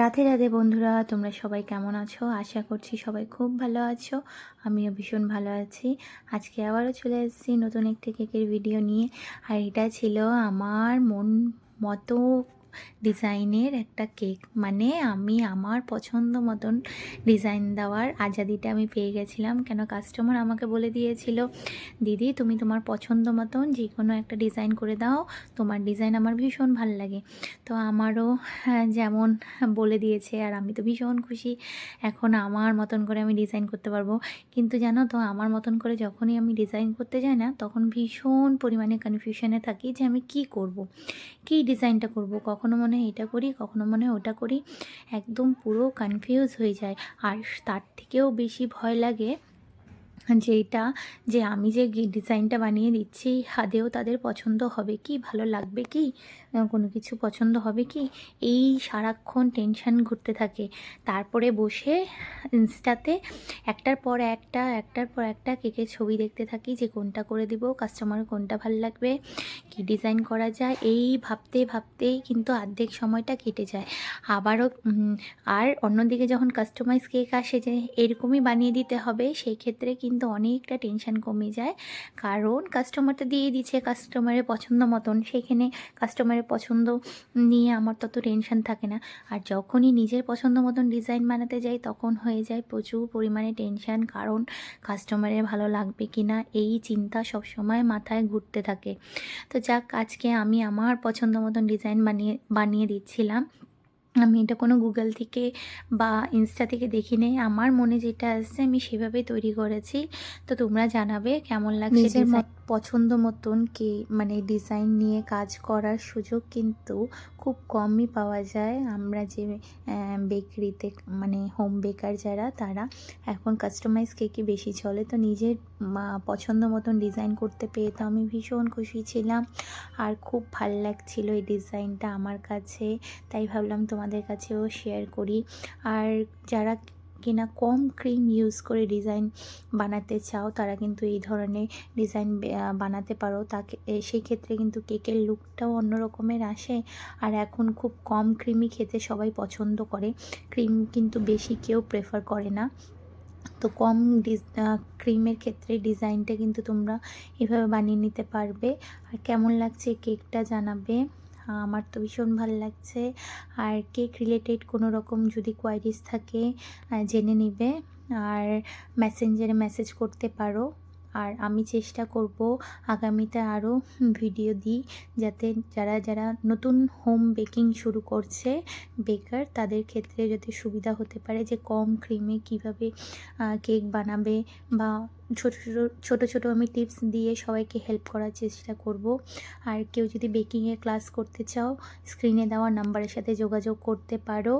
রাধে রাধে বন্ধুরা, তোমরা সবাই কেমন আছো? আশা করছি সবাই খুব ভালো আছো। আমিও ভীষণ ভালো আছি। আজকে আবারও চলে এসেছি নতুন একটি কেকের ভিডিও নিয়ে। আর এটা ছিল আমার মন মতো ডিজাইনের একটা কেক। মানে আমি আমার পছন্দ মতন ডিজাইন দেওয়ার আজাদিটা আমি পেয়ে গেছিলাম। কেন কাস্টমার আমাকে বলে দিয়েছিল দিদি তুমি তোমার পছন্দ মতন যে কোনো একটা ডিজাইন করে দাও। তোমার ডিজাইন আমার ভীষণ ভালো লাগে। তো আমারও হ্যাঁ, যেমন বলে দিয়েছে আর আমি তো ভীষণ খুশি। এখন আমার মতন করে আমি ডিজাইন করতে পারব। কিন্তু জানো তো আমার মতন করে যখনই আমি ডিজাইন করতে যাই না তখন ভীষণ পরিমাণে কনফিউশনে থাকি যে আমি কি করব। কি ডিজাইনটা করব? কখনো মনে হয় এটা করি, কখনো মনে হয় ওটা করি, একদম পুরো কনফিউজ হয়ে যায়। আর তার থেকেও বেশি ভয় লাগে যে এটা, যে আমি যে ডিজাইনটা বানিয়ে দিচ্ছি হাদেও তাদের পছন্দ হবে কি, ভালো লাগবে কি কোনো কিছু পছন্দ হবে কি, এই সারাক্ষণ টেনশান ঘুরতে থাকে। তারপরে বসে ইনস্টাতে একটার পর একটা, একটার পর একটা কেকের ছবি দেখতে থাকি, যে কোনটা করে দিব কাস্টমার কোনটা ভালো লাগবে, কি ডিজাইন করা যায়, এই ভাবতে ভাবতেই কিন্তু অর্ধেক সময়টা কেটে যায়। আবারও আর অন্যদিকে যখন কাস্টমাইজ কেক আসে যে এরকমই বানিয়ে দিতে হবে, সেই ক্ষেত্রে কিন্তু অনেকটা টেনশন কমে যায়। কারণ কাস্টমারটা দিয়ে দিচ্ছে কাস্টমারের পছন্দ মতন। সেখানে কাস্টমারের পছন্দ নিয়ে আমার তত টেনশন থাকে না। আর যখনই নিজের পছন্দ মতন ডিজাইন বানাতে যাই, তখন হয়ে যায় প্রচুর পরিমাণে টেনশন কারণ কাস্টমারের ভালো লাগবে কি না, এই চিন্তা সবসময় মাথায় ঘুরতে থাকে। তো যাক, আজকে আমি আমার পছন্দ মতন ডিজাইন বানিয়ে বানিয়ে দিচ্ছিলাম। আমি এটা কোনো গুগল থেকে বা ইনস্টা থেকে দেখি নেই। আমার মনে যেটা আসছে আমি সেভাবেই তৈরি করেছি। তো তোমরা জানাবে কেমন লাগছে নিজের পছন্দ মতন কে মানে ডিজাইন নিয়ে কাজ করার সুযোগ কিন্তু খুব কমই পাওয়া যায়। আমরা যে বেকারিতে মানে হোম বেকার যারা তারা এখন কাস্টমাইজ কেকই বেশি চলে। তো নিজের পছন্দ মতন ডিজাইন করতে পেয়ে তো আমি ভীষণ খুশি ছিলাম। আর খুব ভালো লাগছিল এই ডিজাইনটা আমার কাছে। তাই ভাবলাম তোমাদের কাছেও শেয়ার করি। আর যারা কিনা কম ক্রিম ইউজ করে ডিজাইন বানাতে চাও, তারা কিন্তু এই ধরনের ডিজাইন বানাতে পারো। তাকে সেই ক্ষেত্রে কিন্তু কেকের লুকটাও অন্য রকমের আসে। আর এখন খুব কম ক্রিমই খেতে সবাই পছন্দ করে। ক্রিম কিন্তু বেশি কেউ প্রেফার করে না। তো কম ক্রিমের ক্ষেত্রে ডিজাইনটা কিন্তু তোমরা এভাবে বানিয়ে নিতে পারবে। আর কেমন লাগছে কেকটা জানাবে? আমার তো ভীষণ ভালো লাগছে। আর কেক রিলেটেড কোনো রকম যদি কোয়ারিজ থাকে জেনে নিবে। আর মেসেঞ্জারে মেসেজ করতে পারো। আর আমি চেষ্টা করব আগামীতে আরও ভিডিও দিই যাতে যারা যারা নতুন হোম বেকিং শুরু করছে বেকার তাদের ক্ষেত্রে যাতে সুবিধা হতে পারে যে কম ক্রিমে কীভাবে কেক বানাবে বা ছোটো ছোটো ছোটো ছোটো আমি টিপস দিয়ে সবাইকে হেল্প করার চেষ্টা করব। আর কেউ যদি বেকিংয়ে ক্লাস করতে চাও স্ক্রিনে দেওয়া নাম্বারের সাথে যোগাযোগ করতে পারো।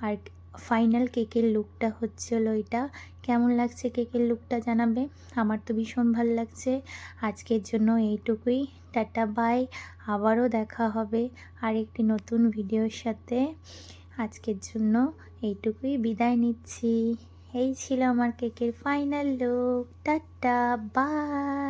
আর ফাইনাল কেকের লুকটা হচ্ছিল এটা। কেমন লাগছে কেকের লুকটা জানাবে? আমার তো ভীষণ ভালো লাগছে। আজকের জন্য এইটুকুই। Tata, bye. আবারও দেখা হবে আরেকটি নতুন ভিডিওর সাথে। আজকের জন্য এইটুকুই বিদায় নিচ্ছি। এই ছিল আমার কেকের ফাইনাল লুক। Tata, by.